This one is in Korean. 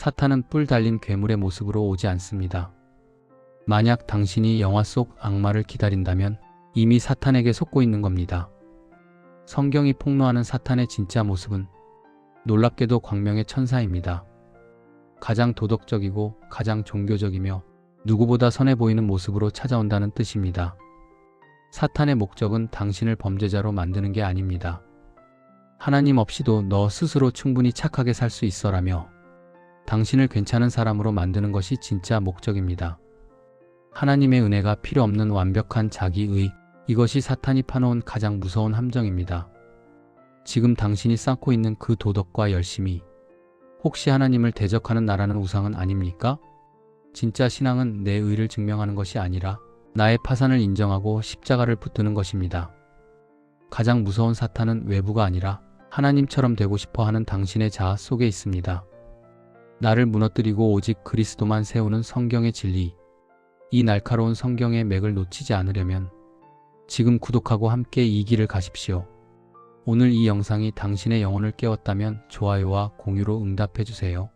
사탄은 뿔 달린 괴물의 모습으로 오지 않습니다. 만약 당신이 영화 속 악마를 기다린다면 이미 사탄에게 속고 있는 겁니다. 성경이 폭로하는 사탄의 진짜 모습은 놀랍게도 광명의 천사입니다. 가장 도덕적이고 가장 종교적이며 누구보다 선해 보이는 모습으로 찾아온다는 뜻입니다. 사탄의 목적은 당신을 범죄자로 만드는 게 아닙니다. 하나님 없이도 너 스스로 충분히 착하게 살 수 있어라며 당신을 괜찮은 사람으로 만드는 것이 진짜 목적입니다. 하나님의 은혜가 필요 없는 완벽한 자기의 이것이 사탄이 파놓은 가장 무서운 함정입니다. 지금 당신이 쌓고 있는 그 도덕과 열심이 혹시 하나님을 대적하는 나라는 우상은 아닙니까? 진짜 신앙은 내 의를 증명하는 것이 아니라 나의 파산을 인정하고 십자가를 붙드는 것입니다. 가장 무서운 사탄은 외부가 아니라 하나님처럼 되고 싶어 하는 당신의 자아 속에 있습니다. 나를 무너뜨리고 오직 그리스도만 세우는 성경의 진리. 이 날카로운 성경의 맥을 놓치지 않으려면 지금 구독하고 함께 이 길을 가십시오. 오늘 이 영상이 당신의 영혼을 깨웠다면 좋아요와 공유로 응답해 주세요.